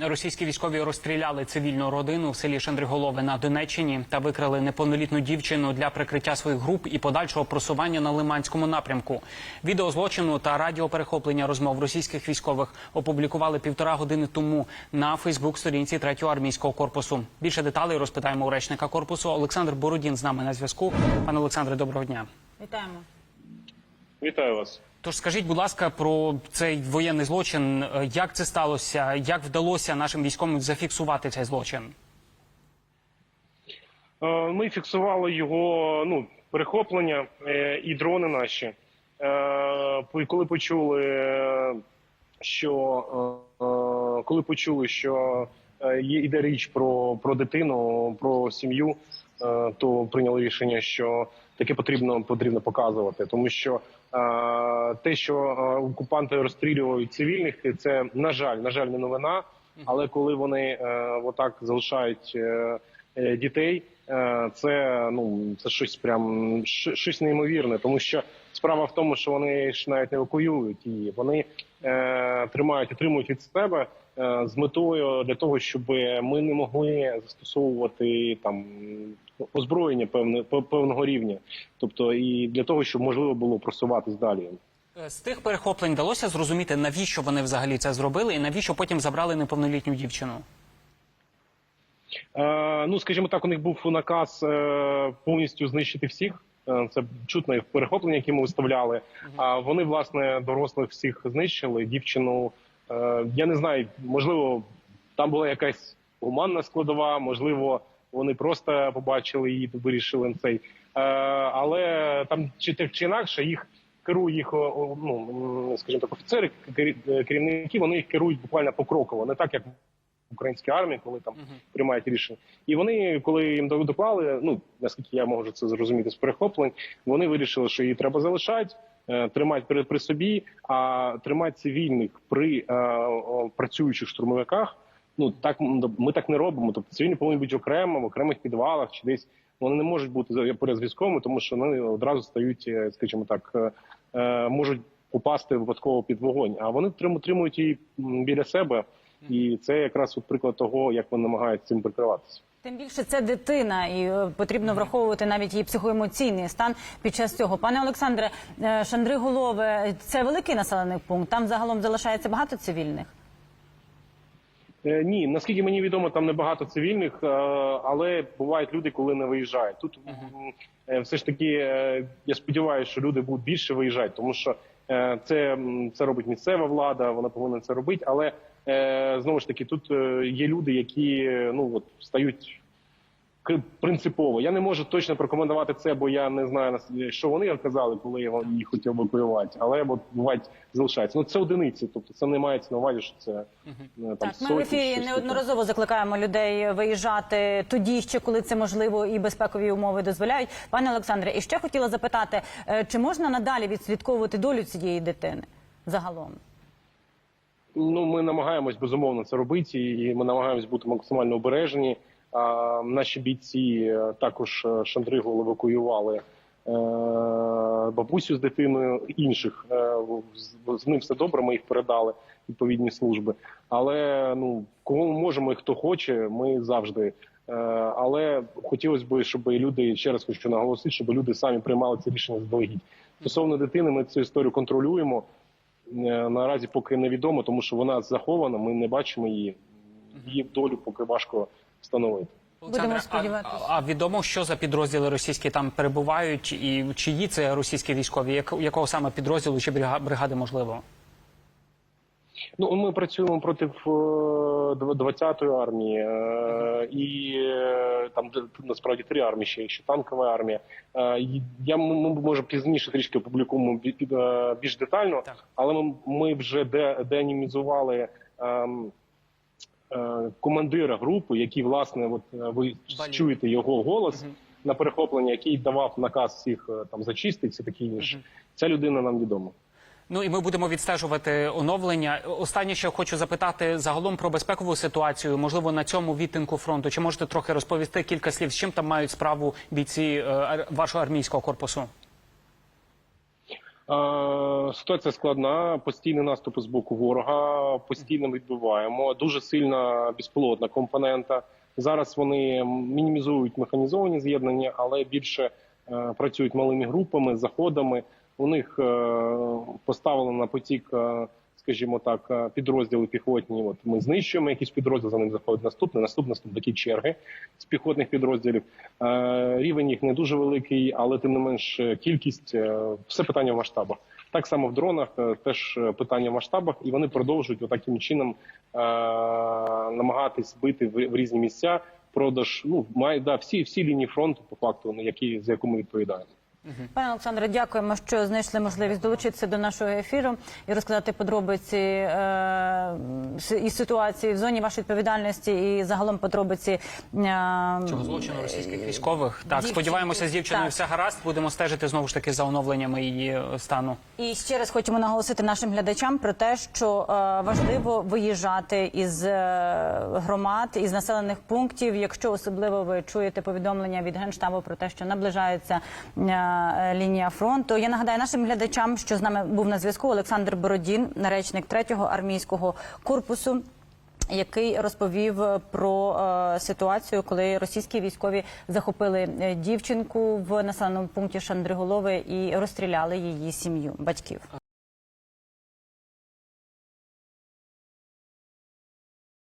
Російські військові розстріляли цивільну родину в селі Шандриголове на Донеччині та викрали неповнолітну дівчину для прикриття своїх груп і подальшого просування на Лиманському напрямку. Відео злочину та радіоперехоплення розмов російських військових опублікували півтора години тому на Фейсбук-сторінці 3-го армійського корпусу. Більше деталей розпитаємо у речника корпусу. Олександр Бородін з нами на зв'язку. Пане Олександре, доброго дня. Вітаємо. Вітаю вас. Тож скажіть, будь ласка, про цей воєнний злочин. Е, Як це сталося? Як вдалося нашим військовим зафіксувати цей злочин? Е, Ми фіксували його ну, перехоплення е, і дрони наші. Коли почули, що коли почули, що е, іде річ про, про дитину, про сім'ю, то прийняли рішення, що таке потрібно потрібно показувати, тому що е, те, що е, окупанти розстрілюють цивільних, це на жаль, на жаль, не новина. Але коли вони е, отак залишають е, е, дітей, е, це ну це щось прям щось неймовірне, тому що справа в тому, що вони ж навіть не евакуюють її, вони е, тримають, отримують від себе е, з метою для того, щоб ми не могли застосовувати там озброєння певне пе- певного рівня, тобто і для того, щоб можливо було просуватись далі. Е, З тих перехоплень вдалося зрозуміти, навіщо вони взагалі це зробили, і навіщо потім забрали неповнолітню дівчину. Е, ну, скажімо так, у них був наказ е, повністю знищити всіх. Е, Це чутно і в перехопленні, які ми виставляли. А вони, власне, дорослих всіх знищили. Дівчину е, я не знаю, можливо, там була якась гуманна складова, можливо, вони просто побачили її, вирішили цей. Е, але там чи так чи інакше їх керує їх, ну скажімо так, офіцери, кері- керівники, вони їх керують буквально покроково, не так як в українській армії, коли там приймають рішення. І вони, коли їм доклали, ну наскільки я можу це зрозуміти з перехоплень, вони вирішили, що її треба залишати, е, тримати при, при собі, а тримати цивільних при е, працюючих штурмовиках. Ну так ми так не робимо. Тобто цивільні повинні бути окремо, в окремих підвалах чи десь. Вони не можуть бути поряд з військовими, тому що вони одразу стають, е, скажімо так, е, е, можуть попасти випадково під вогонь. А вони трим- тримують її біля себе, і це якраз от приклад того, як вони намагаються цим прикриватися. Тим більше це дитина, і потрібно враховувати навіть її психоемоційний стан під час цього. Пане Олександре, Шандриголове це великий населений пункт. Там загалом залишається багато цивільних. Е, Ні, наскільки мені відомо, там небагато цивільних, е, але бувають люди, коли не виїжджають. Тут е, все ж таки я сподіваюся, що люди будуть більше виїжджати, тому що це, це робить місцева влада, вона повинна це робити. Але знову ж таки, тут є люди, які ну от стають принципово. Я не можу точно прокоментувати це, бо я не знаю нас- що вони казали, коли я їх хотів евакуювати. Але от бувають залишається. Ну це одиниці, тобто це не мається на увазі, що це е, там Так, ми в ефірі щось таке. неодноразово закликаємо людей виїжджати тоді, ще коли це можливо і безпекові умови дозволяють. Пане Олександре, і ще хотіла запитати, е, чи можна надалі відслідковувати долю цієї дитини загалом? Ну, ми намагаємось безумовно це робити, і ми намагаємось бути максимально обережні. Наші бійці е, також е, Шандригу евакуювали е, бабусю з дитиною інших. З, ним все добре. Ми їх передали відповідні служби. Але ну кого ми можемо і хто хоче, ми завжди. Але хотілося б, щоб люди ще раз хочу наголосити, щоб люди самі приймали ці рішення заздалегідь. Стосовно дитини, ми цю історію контролюємо. Наразі поки невідомо, тому що вона захована, ми не бачимо її. Її долю поки важко встановити. Олександре, сподіватися. А, а відомо, що за підрозділи російські там перебувають, і чиї це російські військові? Як, якого саме підрозділу чи бригади можливо? Ну ми працюємо проти е, 20-ї армії е, і е, там насправді три армії ще, ще танкова армія. Е, Я ми може пізніше трішки опублікуємо е, більш детально, Так. але ми, ми вже де, деанімізували. ем, е, Командира групи, який власне, от е, ви чуєте його голос на перехоплення, який давав наказ всіх е, там зачистити, все таке інше. Ця людина нам відома. Ну і ми будемо відстежувати оновлення. Останнє, що хочу запитати загалом про безпекову ситуацію, можливо, на цьому відтинку фронту. Чи можете трохи розповісти кілька слів, з чим там мають справу бійці е, вашого армійського корпусу? Е, Ситуація складна, постійні наступи з боку ворога, постійно відбиваємо. Дуже сильна безпілотна компонента. Зараз вони мінімізують механізовані з'єднання, але більше е, працюють малими групами, заходами. У них е, поставлено на потік, скажімо так, е, підрозділи піхотні. От ми знищуємо якийсь підрозділ, за ним заходить наступний, наступний, наступний такі черги з піхотних підрозділів. Е, Рівень їх не дуже великий, але тим не менш е, кількість все питання в масштабах. Так само в дронах теж питання в масштабах, і вони продовжують отаким чином намагатись бити в різні місця. Продаж ну має да всі всі лінії фронту, по факту, на які за яку ми відповідаємо. Пане Олександре, дякуємо, що знайшли можливість долучитися до нашого ефіру і розказати подробиці е, і ситуації в зоні вашої відповідальності, і загалом подробиці е, Цього злочину російських військових. Так, Дівчинки. сподіваємося, з дівчиною все гаразд. Будемо стежити знову ж таки за оновленнями її стану. І ще раз хочемо наголосити нашим глядачам про те, що е, важливо виїжджати із громад, із населених пунктів, якщо особливо ви чуєте повідомлення від генштабу про те, що наближається е, лінія фронту. Я нагадаю нашим глядачам, що з нами був на зв'язку Олександр Бородін, наречник 3-го армійського корпусу. Який розповів про е, ситуацію, коли російські військові захопили е, дівчинку в населеному пункті Шандриголови і розстріляли її сім'ю батьків.